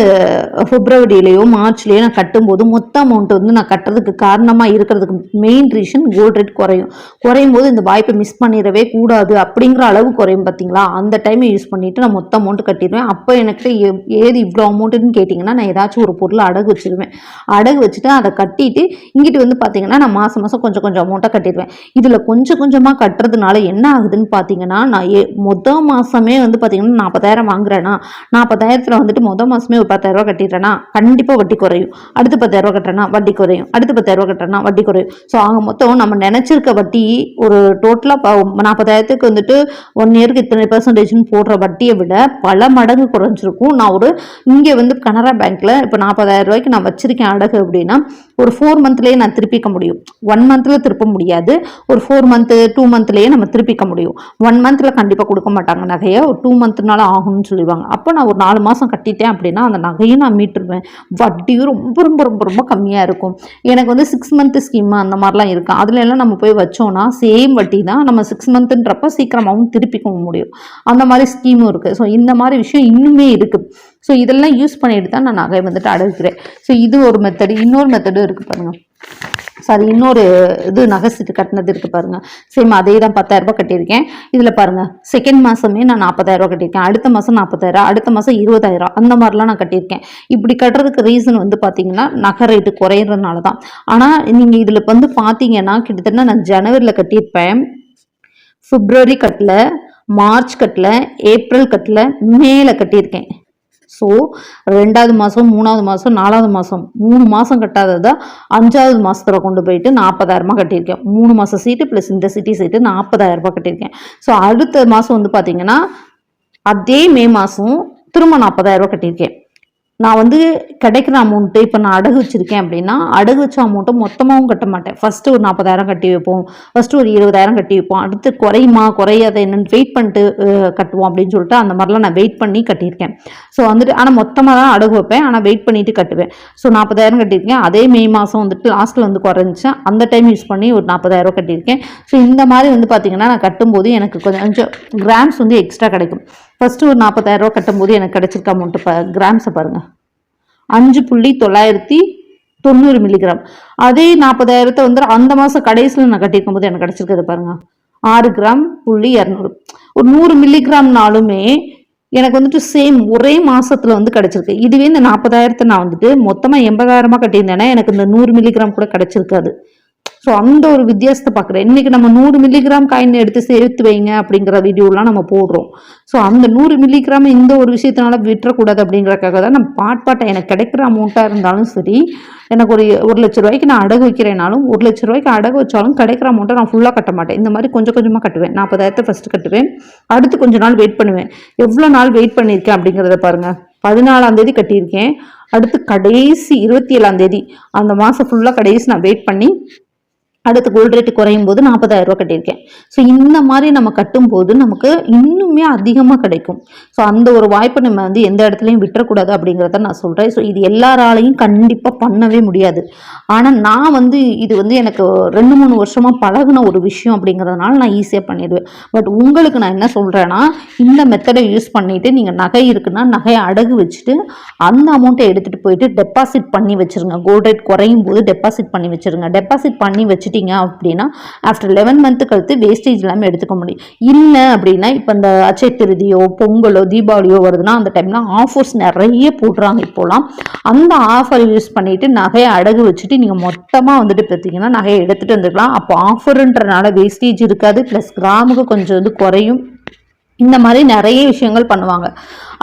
பிப்ரவரியிலையோ மார்ச்லேயோ நான் கட்டும்போது மொத்த அமௌண்ட் வந்து நான் கட்டுறதுக்கு காரணமாக இருக்கிறதுக்கு மெயின் ரீசன் கோல்ட் ரேட் குறையும். குறையும் போது இந்த வாய்ப்பை மிஸ் பண்ணிடவே கூடாது அப்படிங்கிற அளவு குறையும் பார்த்தீங்களா அந்த டைமை யூஸ் பண்ணிவிட்டு நான் மொத்த அமௌண்ட்டு கட்டிடுவேன். அப்போ எனக்கு எ- ஏது இவ்வளோ அமௌண்ட்டுன்னு கேட்டிங்கன்னா நான் ஏதாச்சும் ஒரு பொருளை அடகு வச்சுருவேன். அடகு வச்சுட்டு அதை கட்டிட்டு இங்கிட்டு வந்து பார்த்தீங்கன்னா நான் மாதம் மாதம் கொஞ்சம் கொஞ்சம் அமௌண்ட்டாக கட்டிடுவேன். இதில் கொஞ்சம் கொஞ்சமாக கட்டுறதுனால என்ன ஆகுதுன்னு பார்த்தீங்கன்னா நான் ஏ மொதல் மாதமே வந்து பார்த்தீங்கன்னா நாற்பதாயிரம் வாங்குறேன்னா நாற்பதாயிரத்தில் வந்துட்டு முத மாதமே ஒரு பத்தாயிரரூபா கட்டிடுறேன்னா கண்டிப்பாக வட்டி குறையும். அடுத்து பத்தாயிரரூபா கட்டுறேன்னா வட்டி குறையும். அடுத்து பத்தாயிரரூபா கட்டுறேன்னா வட்டி குறையும். ஸோ ஆக மொத்தம் நம்ம நினச்சிருக்க வட்டி ஒரு டோட்டலாக நாற்பதாயிரத்துக்கு வந்துட்டு ஒன் இயருக்கு இத்தனை பர்சன்டேஜ்னு போடுற வட்டியை விட பல மடங்கு குறைஞ்சிருக்கும். நான் ஒரு இங்கே வந்து கனரா பேங்க்கில் இப்போ நாற்பதாயிரம் ரூபாய்க்கு நான் வச்சிருக்கேன் அடகு அப்படின்னா ஒரு ஃபோர் மந்த்லேயே நான் திருப்பிக்க முடியும். ஒன் மந்த்தில் திருப்ப முடியாது. ஒரு ஃபோர் மந்த்து டூ மந்த்லேயே நம்ம திருப்பிக்க முடியும். ஒன் மந்த்தில் கண்டிப்பாக கொடுக்க மாட்டாங்க நகையை. ஒரு டூ மந்த்னால ஆகும்னு சொல்லுவாங்க அப்போ நான் ஒரு நாலு மாதம் கட்டிட்டேன் அப்படின்னா அந்த நகையும் நான் மீட்டுருவேன். வட்டியும் ரொம்ப ரொம்ப ரொம்ப ரொம்ப கம்மியாக இருக்கும். எனக்கு வந்து சிக்ஸ் மந்த்து ஸ்கீம் அந்த மாதிரிலாம் இருக்குது அதுல எல்லாம் நம்ம போய் வச்சோம்னா சேம் வட்டி தான் நம்ம சிக்ஸ் மந்த்துன்றப்ப சீக்கிரமாகவும் திருப்பிக்கவும் முடியும். அந்த மாதிரி ஸ்கீமும் இருக்குது ஸோ இந்த மாதிரி விஷயம் இன்னுமே இருக்குது ஸோ இதெல்லாம் யூஸ் பண்ணிட்டு தான் நான் நகை வந்துட்டு அடைக்கிறேன் ஸோ இது ஒரு மெத்தடு இன்னொரு மெத்தடும் இருக்குது பாருங்கள் சாரி இன்னொரு இது நகை சீட்டு கட்டினது இருக்கு பாருங்க. சேம் அதே தான் பத்தாயிரரூபா கட்டியிருக்கேன். இதில் பாருங்க செகண்ட் மாதமே நான் நாற்பதாயிரரூபா கட்டியிருக்கேன். அடுத்த மாதம் நாற்பதாயிரம் அடுத்த மாதம் இருபதாயிரம் அந்த மாதிரிலாம் நான் கட்டியிருக்கேன். இப்படி கட்டுறதுக்கு ரீசன் வந்து பார்த்தீங்கன்னா நகை ரேட்டு குறையிறதுனால தான் ஆனால் நீங்கள் இதில் வந்து பார்த்தீங்கன்னா கிட்டத்தட்ட நான் ஜனவரியில் கட்டியிருப்பேன். பிப்ரவரி கட்டல மார்ச் கட்டல ஏப்ரல் கட்டல மேல கட்டியிருக்கேன். ஸோ ரெண்டாவது மாதம் மூணாவது மாதம் நாலாவது மாதம் மூணு மாதம் கட்டாததை அஞ்சாவது மாதத்தில் கொண்டு போயிட்டு நாற்பதாயிரமா கட்டியிருக்கேன். மூணு மாதம் சீட்டு ப்ளஸ் இந்த சிட்டி சீட்டு நாற்பதாயிரம் ரூபாய் கட்டியிருக்கேன். ஸோ அடுத்த மாதம் வந்து பார்த்தீங்கன்னா அதே மே மாதம் திரும்ப நாற்பதாயிரரூபா கட்டியிருக்கேன். நான் வந்து கிடைக்கிற அமௌண்ட்டு இப்போ நான் அடகு வச்சிருக்கேன் அப்படின்னா அடகு வச்ச அமௌண்ட்டை மொத்தமாகவும் கட்ட மாட்டேன். ஃபஸ்ட்டு ஒரு நாற்பதாயிரம் கட்டி வைப்போம். ஃபஸ்ட்டு ஒரு இருபதாயிரம் கட்டி வைப்போம். அடுத்து குறையுமா குறையாத என்னன்னு வெயிட் பண்ணிட்டு கட்டுவோம் அப்படின்னு சொல்லிட்டு அந்த மாதிரிலாம் நான் வெயிட் பண்ணி கட்டியிருக்கேன். ஸோ வந்துட்டு ஆனால் மொத்தமாக தான் அடகு வைப்பேன். ஆனால் வெயிட் பண்ணிட்டு கட்டுவேன். ஸோ நாற்பதாயிரம் கட்டியிருக்கேன். அதே மே மாதம் வந்துட்டு லாஸ்ட்டில் வந்து குறைஞ்சி அந்த டைம் யூஸ் பண்ணி ஒரு நாற்பதாயிரம் கட்டியிருக்கேன். ஸோ இந்த மாதிரி வந்து பார்த்திங்கன்னா நான் கட்டும்போது எனக்கு கொஞ்சம் கொஞ்சம் கிராம்ஸ் வந்து எக்ஸ்ட்ரா கிடைக்கும். ஃபஸ்ட்டு ஒரு நாற்பதாயிரம் கட்டும்போது எனக்கு கிடச்சிருக்க அமௌண்ட்டு ப கிராம்ஸை பாருங்கள் அஞ்சு புள்ளி தொள்ளாயிரத்தி தொண்ணூறு மில்லிகிராம் அதே நாற்பதாயிரத்தை வந்து அந்த மாதம் கடைசியில் நான் கட்டியிருக்கும் போது எனக்கு கிடச்சிருக்கிறது பாருங்கள் ஆறு கிராம் புள்ளி இரநூறு. ஒரு நூறு மில்லிகிராம்னாலுமே எனக்கு வந்துட்டு சேம் ஒரே மாசத்துல வந்து கிடைச்சிருக்கு. இதுவே இந்த நாற்பதாயிரத்தை நான் வந்துட்டு மொத்தமாக எண்பதாயிரமா கட்டியிருந்தேன்னா எனக்கு இந்த நூறு மில்லிகிராம் கூட கிடைச்சிருக்காது. ஸோ அந்த ஒரு வித்தியாசத்தை பார்க்குறேன். இன்றைக்கி நம்ம நூறு மில்லிகிராம் காயின் எடுத்து சேர்த்து வைங்க அப்படிங்கிற வீடியோலாம் நம்ம போடுறோம். ஸோ அந்த நூறு மில்லிகிராம் இந்த ஒரு விஷயத்தினால விட்டுறக்கூடாது அப்படிங்கிறக்காக தான் நான் பாட் பாட்டை எனக்கு கிடைக்கிற அமௌண்ட்டாக இருந்தாலும் சரி எனக்கு ஒரு ஒரு லட்ச ரூபாய்க்கு நான் அடகு வைக்கிறேனாலும் ஒரு லட்ச ரூபாய்க்கு அடகு வச்சாலும் கிடைக்கிற அமௌண்ட்டை நான் ஃபுல்லாக கட்ட மாட்டேன். இந்த மாதிரி கொஞ்சம் கொஞ்சமாக கட்டுவேன். நாற்பதாயிரத்தை ஃபஸ்ட்டு கட்டுவேன். அடுத்து கொஞ்ச நாள் வெயிட் பண்ணுவேன். எவ்வளோ நாள் வெயிட் பண்ணியிருக்கேன் அப்படிங்கிறத பாருங்க. பதினாலாம் தேதி கட்டியிருக்கேன். அடுத்து கடைசி இருபத்தி ஏழாம் தேதி. அந்த மாதம் ஃபுல்லாக கடைசி நான் வெயிட் பண்ணி அடுத்து கோல்டு ரேட் குறையும் போது நாற்பதாயிரம் ரூபா கட்டியிருக்கேன். ஸோ இந்த மாதிரி நம்ம கட்டும்போது நமக்கு இன்னுமே அதிகமாக கிடைக்கும். ஸோ அந்த ஒரு வாய்ப்பை நம்ம வந்து எந்த இடத்துலையும் விட்டுறக்கூடாது அப்படிங்கிறத நான் சொல்கிறேன் ஸோ இது எல்லாராலையும் கண்டிப்பாக பண்ணவே முடியாது. ஆனால் நான் வந்து இது வந்து எனக்கு ரெண்டு மூணு வருஷமாக பழகுன ஒரு விஷயம் அப்படிங்கிறதுனால நான் ஈஸியாக பண்ணிடுவேன். பட் உங்களுக்கு நான் என்ன சொல்கிறேன்னா இந்த மெத்தடை யூஸ் பண்ணிவிட்டு நீங்கள் நகை இருக்குன்னா நகையை அடகு வச்சுட்டு அந்த அமௌண்ட்டை எடுத்துகிட்டு போயிட்டு டெபாசிட் பண்ணி வச்சுருங்க. கோல்ட் ரேட் குறையும் போது டெபாசிட் பண்ணி வச்சுருங்க. டெபாசிட் பண்ணி வச்சுட்டு வச்சுட்டீங்க அப்படின்னா ஆஃப்டர் லெவன் மந்த் கழித்து வேஸ்டேஜ் இல்லாமல் எடுத்துக்க முடியும். இல்லை அப்படின்னா இப்போ இந்த அச்சய திருதியோ பொங்கலோ தீபாவளியோ வருதுன்னா அந்த டைம்ல ஆஃபர்ஸ் நிறைய போடுறாங்க இப்போலாம். அந்த ஆஃபர் யூஸ் பண்ணிட்டு நகையை அடகு வச்சுட்டு நீங்கள் மொத்தமாக வந்துட்டு பார்த்தீங்கன்னா நகையை எடுத்துகிட்டு வந்துருக்கலாம் அப்போ ஆஃபருன்றனால வேஸ்டேஜ் இருக்காது. ப்ளஸ் கிராமுக்கு கொஞ்சம் வந்து குறையும். இந்த மாதிரி நிறைய விஷயங்கள் பண்ணுவாங்க.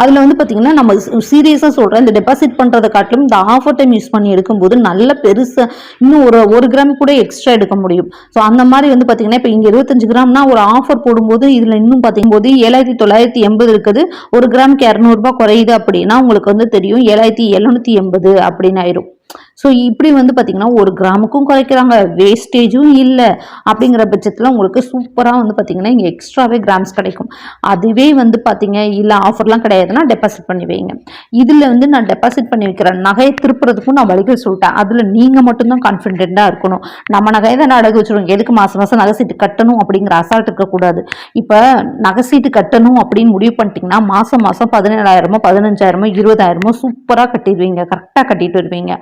அதில் வந்து பார்த்திங்கன்னா நம்ம சீரியஸாக சொல்கிறேன் இந்த டெபாசிட் பண்ணுறதை காட்டிலும் இந்த ஆஃபர் டைம் யூஸ் பண்ணி எடுக்கும்போது நல்ல பெருசாக இன்னும் ஒரு ஒரு கிராம் கூட எக்ஸ்ட்ரா எடுக்க முடியும். ஸோ அந்த மாதிரி வந்து பார்த்திங்கன்னா இப்போ இங்கே இருபத்தஞ்சு கிராம்னா ஒரு ஆஃபர் போடும்போது இதில் இன்னும் பார்த்திங்கும்போது ஏழாயிரத்தி தொள்ளாயிரத்தி எண்பது இருக்குது. ஒரு கிராமுக்கு இரநூறுபா குறையுது அப்படின்னா உங்களுக்கு வந்து தெரியும் ஏழாயிரத்தி எழுநூற்றி எண்பது அப்படின்னு ஆயிரும். ஸோ இப்படி வந்து பார்த்திங்கன்னா ஒரு கிராமுக்கும் குறைக்கிறாங்க வேஸ்டேஜும் இல்லை. அப்படிங்கிற பட்சத்தில் உங்களுக்கு சூப்பராக வந்து பார்த்திங்கன்னா இங்கே எக்ஸ்ட்ராவே கிராம்ஸ் கிடைக்கும். அதுவே வந்து பார்த்திங்க இல்லை ஆஃபர்லாம் கிடையாதுன்னா டெபாசிட் பண்ணி வைங்க. இதில் வந்து நான் டெபாசிட் பண்ணி வைக்கிறேன் நகையை திருப்புறதுக்கும் நான் வழிகள் சொல்லிட்டேன். அதில் நீங்கள் மட்டும்தான் கான்ஃபிடென்ட்டாக இருக்கணும். நம்ம நகையை தான் அடகு வச்சுருவோம். எதுக்கு மாதம் மாதம் நகை சீட்டு கட்டணும் அப்படிங்கிற அசால்ட் இருக்கக்கூடாது இப்போ நகை சீட்டு கட்டணும் அப்படின்னு முடிவு பண்ணிட்டீங்கன்னா மாதம் மாதம் பதினேழாயிரமோ பதினஞ்சாயிரமோ இருபதாயிரமோ சூப்பராக கட்டிடுவீங்க. கரெக்டாக கட்டிட்டு வருவீங்க.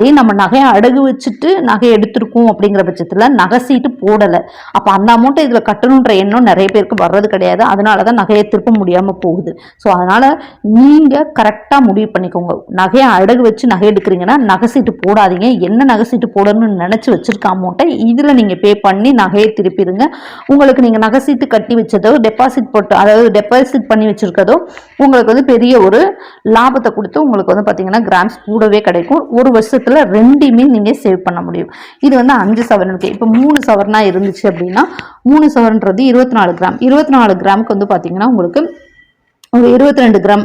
அதே நம்ம நகையை அடகு வச்சுட்டு நகை எடுத்திருக்கோம் அப்படிங்கிற பட்சத்தில் நகை சீட்டு போடலை. அப்போ அந்த அமௌண்ட்டை இதில் கட்டணுன்ற எண்ணம் நிறைய பேருக்கு வர்றது கிடையாது. அதனால தான் நகையை திருப்ப முடியாமல் போகுது. ஸோ அதனால் நீங்கள் கரெக்டாக முடிவு பண்ணிக்கோங்க. நகையை அடகு வச்சு நகை எடுக்கிறீங்கன்னா நகை சீட்டு போடாதீங்க. என்ன நகை சீட்டு போடணும்னு நினச்சி வச்சுருக்க அமௌண்ட்டை இதில் நீங்கள் பே பண்ணி நகையை திருப்பிடுங்க. உங்களுக்கு நீங்கள் நகை சீட்டு கட்டி வச்சதோ டெபாசிட் போட்டு அதாவது டெபாசிட் பண்ணி வச்சுருக்கதோ உங்களுக்கு வந்து பெரிய ஒரு லாபத்தை கொடுத்து உங்களுக்கு வந்து பார்த்தீங்கன்னா கிராம்ஸ் கூடவே கிடைக்கும். ஒரு வருஷத்தில் ரெண்டையுமே நீங்கள் சேவ் பண்ண முடியும். இது வந்து அஞ்சு சவரனுக்கு இப்போ மூணு சவரனா இருந்துச்சு அப்படின்னா மூணு சவரன்றது இருபத்தி நாலு கிராம் இருபத்தி நாலு கிராமுக்கு வந்து பார்த்தீங்கன்னா உங்களுக்கு ஒரு இருபத்தி ரெண்டு கிராம்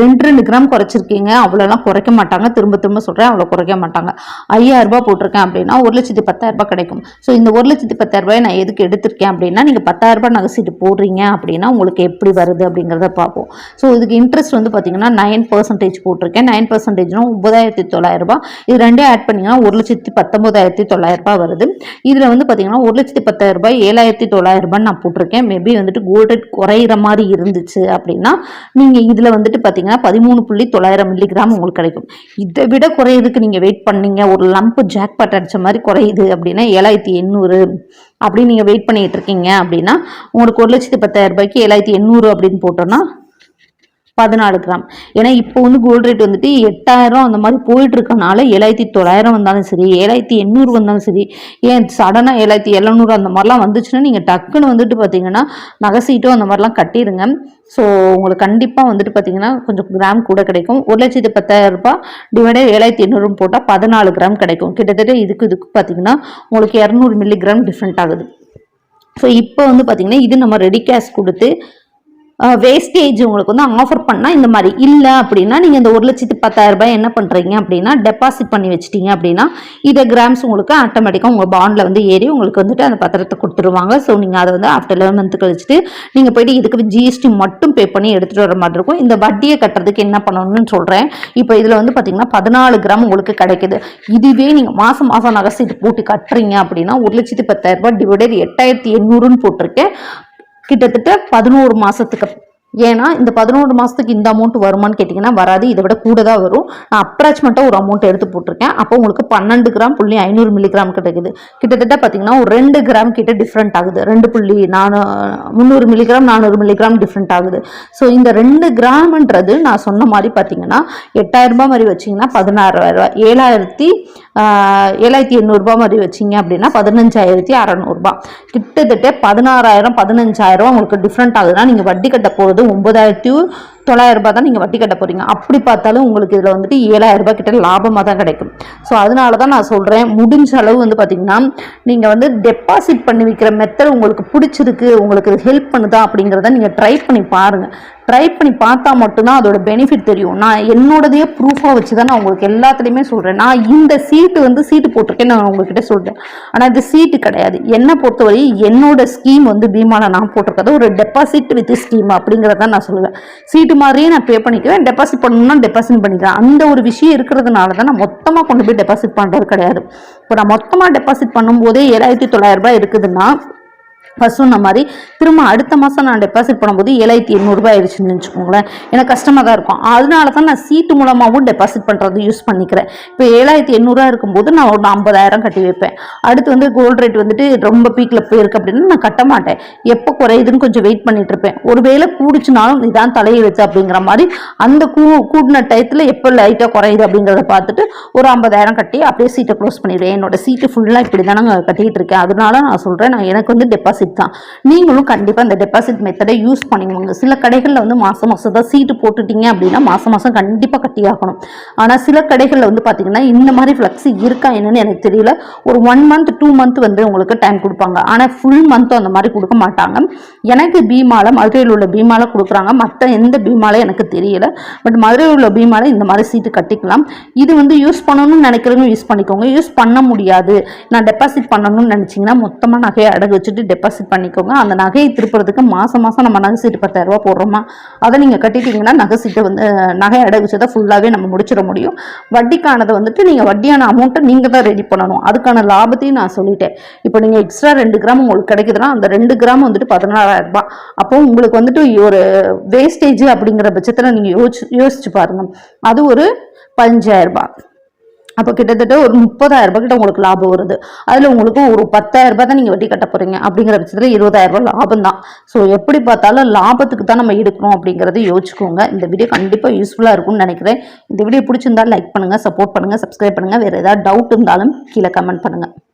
ரெண்டு ரெண்டு கிராம் குறைச்சிருக்கீங்க. அவ்வளோலாம் குறைக்க மாட்டாங்க. திரும்ப திரும்ப சொல்கிறேன் அவ்வளோ குறைக்க மாட்டாங்க. ஐயாயிரம் ரூபாய் போட்டிருக்கேன் அப்படின்னா ஒரு லட்சத்தி பத்தாயிரம் ரூபாய் கிடைக்கும். ஸோ இந்த ஒரு லட்சத்தி பத்தாயிரம் ரூபாய் நான் எதுக்கு எடுத்திருக்கேன் அப்படின்னா நீங்கள் பத்தாயிரரூபா ரூபாய் சீட்டு போடுறீங்க அப்படின்னா உங்களுக்கு எப்படி வருது அப்படிங்கிறத பார்ப்போம். ஸோ இதுக்கு இன்ட்ரெஸ்ட் வந்து பார்த்தீங்கன்னா நைன் பர்சன்டேஜ் போட்டிருக்கேன். நைன் பர்சன்டேஜ்னா ஒன்பதாயிரத்தி தொள்ளாயிரம் இது ரெண்டே ஆட் பண்ணிங்கன்னா ஒரு லட்சத்தி பத்தொம்போதாயிரத்தி தொள்ளாயிரம் ரூபாய் வருது. இதில் வந்து பார்த்தீங்கன்னா ஒரு லட்சத்தி பத்தாயிரரூபாய் ஏழாயிரத்தி தொள்ளாயிரம் ரூபாய் நான் போட்டிருக்கேன். மேபி வந்துட்டு கோல்டு ரேட் குறையிற மாதிரி இருந்துச்சு அப்படின்னா நீங்கள் இதில் வந்துட்டு பார்த்தீங்கன்னா பதிமூணு புள்ளி தொள்ளாயிரம் மில்லிகிராம் உங்களுக்கு கிடைக்கும். இதை விட குறையிறதுக்கு நீங்கள் வெயிட் பண்ணீங்க. ஒரு லம்ப் ஜாக் பாட் அடிச்ச மாதிரி குறையுது அப்படின்னா ஏழாயிரத்தி எண்ணூறு அப்படின்னு நீங்கள் வெயிட் பண்ணிட்டு இருக்கீங்க அப்படின்னா உங்களுக்கு ஒரு லட்சத்தி பத்தாயிரம் ரூபாய்க்கு ஏழாயிரத்தி எண்ணூறு அப்படின்னு போட்டோன்னா பதினாலு கிராம். ஏன்னா இப்போ வந்து கோல்டு ரேட் வந்துட்டு எட்டாயிரம் அந்த மாதிரி போயிட்டு இருக்கனால ஏழாயிரத்தி தொள்ளாயிரம் வந்தாலும் சரி ஏழாயிரத்தி எண்ணூறு வந்தாலும் சரி ஏன் சடனாக ஏழாயிரத்தி எழுநூறு அந்த மாதிரிலாம் வந்துச்சுன்னா நீங்கள் டக்குன்னு வந்துட்டு பார்த்தீங்கன்னா நகைசீட்டும் அந்த மாதிரிலாம் கட்டிடுங்க. ஸோ உங்களுக்கு கண்டிப்பாக வந்துட்டு பார்த்தீங்கன்னா கொஞ்சம் கிராம் கூட கிடைக்கும். ஒரு லட்சத்தி பத்தாயிரம் ரூபாய் டிவைடட் ஏழாயிரத்தி எண்ணூறு போட்டால் பதினாலு கிராம் கிடைக்கும். கிட்டத்தட்ட இதுக்கு இதுக்கு பார்த்தீங்கன்னா உங்களுக்கு இரநூறு மில்லி கிராம் டிஃப்ரெண்ட் ஆகுது. ஸோ இப்போ வந்து பார்த்தீங்கன்னா இது நம்ம ரெடி கேஷ் கொடுத்து வேஸ்டேஜ் உங்களுக்கு வந்து ஆஃபர் பண்ணால் இந்த மாதிரி இல்லை அப்படின்னா நீங்கள் இந்த ஒரு லட்சத்து பத்தாயிரம் ரூபாய் என்ன பண்ணுறீங்க அப்படின்னா டெபாசிட் பண்ணி வச்சிட்டீங்க அப்படின்னா இதை கிராம்ஸ் உங்களுக்கு ஆட்டோமேட்டிக்காக உங்கள் பாண்டில் வந்து ஏறி உங்களுக்கு வந்துட்டு அந்த பத்திரத்தை கொடுத்துருவாங்க. ஸோ நீங்கள் அதை வந்து ஆஃப்டர் லெவன் மந்த் கழிச்சுட்டு நீங்கள் போயிட்டு இதுக்கு ஜிஎஸ்டி மட்டும் பே பண்ணி எடுத்துகிட்டு வர மாதிரி இருக்கும். இந்த வட்டியை கட்டுறதுக்கு என்ன பண்ணணும்னு சொல்கிறேன் இப்போ இதில் வந்து பார்த்தீங்கன்னா பதினாலு கிராம் உங்களுக்கு கிடைக்குது. இதுவே நீங்கள் மாதம் மாதம் நகை சீட்டு போட்டு கட்டுறீங்க அப்படின்னா ஒரு லட்சத்து பத்தாயிரம் ரூபாய் எட்டாயிரத்தி எண்ணூறுன்னு போட்டிருக்கேன். கிட்டத்தட்ட பதினோரு மாதத்துக்கு ஏன்னா இந்த பதினோரு மாதத்துக்கு இந்த அமௌண்ட் வருமான்னு கேட்டிங்கன்னா வராது. இதை விட கூட தான் வரும். நான் அப்ராச்மெண்ட்டாக ஒரு அமௌண்ட் எடுத்து போட்டிருக்கேன். அப்போ உங்களுக்கு பன்னெண்டு கிராம் புள்ளி ஐநூறு மில்லிகிராம் கிடைக்குது கிட்டத்தட்ட பார்த்தீங்கன்னா ஒரு ரெண்டு கிராம் கிட்ட டிஃப்ரெண்ட் ஆகுது. ரெண்டு புள்ளி நானூ முந்நூறு மில்லிகிராம் நானூறு மில்லிகிராம் டிஃப்ரெண்ட் ஆகுது. ஸோ இந்த ரெண்டு கிராம்ன்றது நான் சொன்ன மாதிரி பார்த்தீங்கன்னா எட்டாயிரம் ரூபாய் மாதிரி வச்சிங்கன்னா பதினாறாயிரம் ரூபாய். ஏழாயிரத்தி ஏழாயிரத்தி எண்ணூறுபா மாதிரி வச்சிங்க அப்படின்னா பதினஞ்சாயிரத்தி அறநூறுபா கிட்டத்தட்ட பதினாறாயிரம் பதினஞ்சாயிரம் உங்களுக்கு டிஃப்ரெண்ட் ஆகுதுன்னா நீங்கள் வட்டி கட்ட போகிறது ஒன்பதாயிரத்தி தொள்ளாயிரம் ரூபாய் தான் நீங்கள் வட்டி கட்ட போகிறீங்க அப்படி பார்த்தாலும் உங்களுக்கு இதில் வந்துட்டு ஏழாயிரம் ரூபாய் கிட்ட லாபமாக தான் கிடைக்கும். ஸோ அதனால தான் நான் சொல்கிறேன் முடிஞ்ச அளவு வந்து பார்த்திங்கன்னா நீங்கள் வந்து டெபாசிட் பண்ணி வைக்கிற மெத்தட் உங்களுக்கு பிடிச்சிருக்கு உங்களுக்கு ஹெல்ப் பண்ணுதா அப்படிங்கிறத நீங்கள் ட்ரை பண்ணி பாருங்கள் ட்ரை பண்ணி பார்த்தா மட்டும்தான் அதோட பெனிஃபிட் தெரியும். நான் என்னோடதையே ப்ரூஃபாக வச்சு தான் நான் உங்களுக்கு எல்லாத்துலேயுமே சொல்கிறேன் நான் இந்த சீட்டு வந்து சீட்டு போட்டிருக்கேன் நான் உங்ககிட்ட சொல்கிறேன் ஆனால் இது சீட்டு கிடையாது. என்னை பொறுத்தவரை என்னோட ஸ்கீம் வந்து பீமாவில் நான் போட்டிருக்கிறது ஒரு டெபாசிட் வித் ஸ்கீம் அப்படிங்கிறத நான் சொல்லுவேன். சீட்டு மாதிரியே நான் பே பண்ணிக்குவேன். டெபாசிட் பண்ணணும்னா டெபாசிட் பண்ணிக்கிறேன் அந்த ஒரு விஷயம் இருக்கிறதுனால தான் நான் மொத்தமாக கொண்டு போய் டெபாசிட் பண்ணுறது கிடையாது. இப்போ நான் மொத்தமாக டெபாசிட் பண்ணும்போதே ஏழாயிரத்தி தொள்ளாயிரம் ரூபாய் இருக்குதுன்னா ஃபஸ்ட் சொன்ன மாதிரி திரும்ப அடுத்த மாதம் நான் டெபாசிட் பண்ணும்போது ஏழாயிரத்தி எண்ணூறுபா ஆயிடுச்சுன்னு வச்சுக்கோங்களேன். எனக்கு கஷ்டமாக தான் இருக்கும். அதனால தான் நான் சீட்டு மூலமாகவும் டெபாசிட் பண்ணுறது யூஸ் பண்ணிக்கிறேன். இப்போ ஏழாயிரத்தி எண்ணூறுவா இருக்கும்போது நான் ஒரு ஐம்பதாயிரம் கட்டி வைப்பேன். அடுத்து வந்து கோல்டு ரேட் வந்துட்டு ரொம்ப பீக்கில் போயிருக்கு அப்படின்னா நான் கட்ட மாட்டேன். எப்போ குறையுதுன்னு கொஞ்சம் வெயிட் பண்ணிட்டு இருப்பேன். ஒருவேளை கூடிச்சுனாலும் இதான் தலையை வச்சு அப்படிங்கிற மாதிரி அந்த கூ கூடின டயத்தில் எப்போ லைட்டாக குறையுது அப்படிங்கிறத பார்த்துட்டு ஒரு ஐம்பதாயிரம் கட்டி அப்படியே சீட்டை க்ளோஸ் பண்ணிடுவேன். என்னோட சீட்டு ஃபுல்லாக இப்படி தானே கட்டிக்கிட்டு இருக்கேன். அதனால நான் சொல்கிறேன் நான் எனக்கு வந்து டெபாசிட் தான். நீங்களும் கண்டிப்பாக அந்த டெபாசிட் மெத்தடை யூஸ் பண்ணிக்கோங்க. சில கடைகளில் வந்து மாதம் மாதம் தான் சீட்டு போட்டுட்டீங்க அப்படின்னா மாதம் மாதம் கண்டிப்பாக கட்டியாகணும் ஆனால் சில கடைகளில் வந்து பார்த்தீங்கன்னா இந்த மாதிரி ஃப்ளக்ஸ் இருக்கா என்னன்னு எனக்கு தெரியல. ஒரு ஒன் மந்த் டூ மந்த் வந்து உங்களுக்கு டைம் கொடுப்பாங்க. ஆனால் ஃபுல் மந்த்தும் அந்த மாதிரி கொடுக்க மாட்டாங்க. எனக்கு பீமால மதுரையில் உள்ள பீமால கொடுக்குறாங்க. மற்ற எந்த பீமால எனக்கு தெரியல. பட் மதுரையில் உள்ள பீமால இந்த மாதிரி சீட்டு கட்டிக்கலாம். இது வந்து யூஸ் பண்ணணும்னு நினைக்கிறவங்க யூஸ் பண்ணிக்கோங்க. யூஸ் பண்ண முடியாது. நான் டெபாசிட் பண்ணணும்னு நினச்சிங்கன்னா மொத்தமாக நகையை அடகு வச்சுட்டு டெபாசிட் பண்ணிக்கோங்க. அந்த நகையை திருப்புறதுக்கு மாதம் மாதம் நம்ம நகை சீட்டு பத்தாயிரரூபா போடுறோமா? அதை நீங்கள் கட்டிட்டீங்கன்னா நகை சீட்டை வந்து நகை அடகு தான் ஃபுல்லாகவே நம்ம முடிச்சிட முடியும். வட்டிக்கானதை வந்துட்டு நீங்கள் வட்டியான அமௌண்ட்டை நீங்கள் தான் ரெடி பண்ணணும். அதுக்கான லாபத்தையும் நான் சொல்லிட்டேன். இப்போ நீங்கள் எக்ஸ்ட்ரா ரெண்டு கிராம் உங்களுக்கு கிடைக்குதுன்னா அந்த ரெண்டு கிராம் வந்துட்டு பதினாறாயிரம் ரூபாய். அப்போ உங்களுக்கு வந்துட்டு ஒரு வேஸ்டேஜ் அப்படிங்கிற பட்சத்தில் நீங்கள் யோசிச்சு யோசிச்சு பாருங்க. அது ஒரு பதினஞ்சாயிரம் ரூபாய். அப்போ கிட்டத்தட்ட ஒரு முப்பதாயிரம் ரூபாய் கிட்ட உங்களுக்கு லாபம் வருது. அதில் உங்களுக்கு ஒரு பத்தாயிரம் ரூபாய் தான் நீங்கள் வட்டி கட்ட போகிறீங்க அப்படிங்கிற பட்சத்தில் இருபதாயிரம் ரூபாய் லாபம் தான். ஸோ எப்படி பார்த்தாலும் லாபத்துக்கு தான் நம்ம எடுக்கணும் அப்படிங்கிறத யோசிச்சுக்கோங்க. இந்த வீடியோ கண்டிப்பாக யூஸ்ஃபுல்லாக இருக்கும்னு நினைக்கிறேன். இந்த வீடியோ பிடிச்சிருந்தால் லைக் பண்ணுங்கள் சப்போர்ட் பண்ணுங்கள் சப்ஸ்கிரைப் பண்ணுங்கள் வேறு ஏதாவது டவுட் இருந்தாலும் கீழே கமெண்ட் பண்ணுங்கள்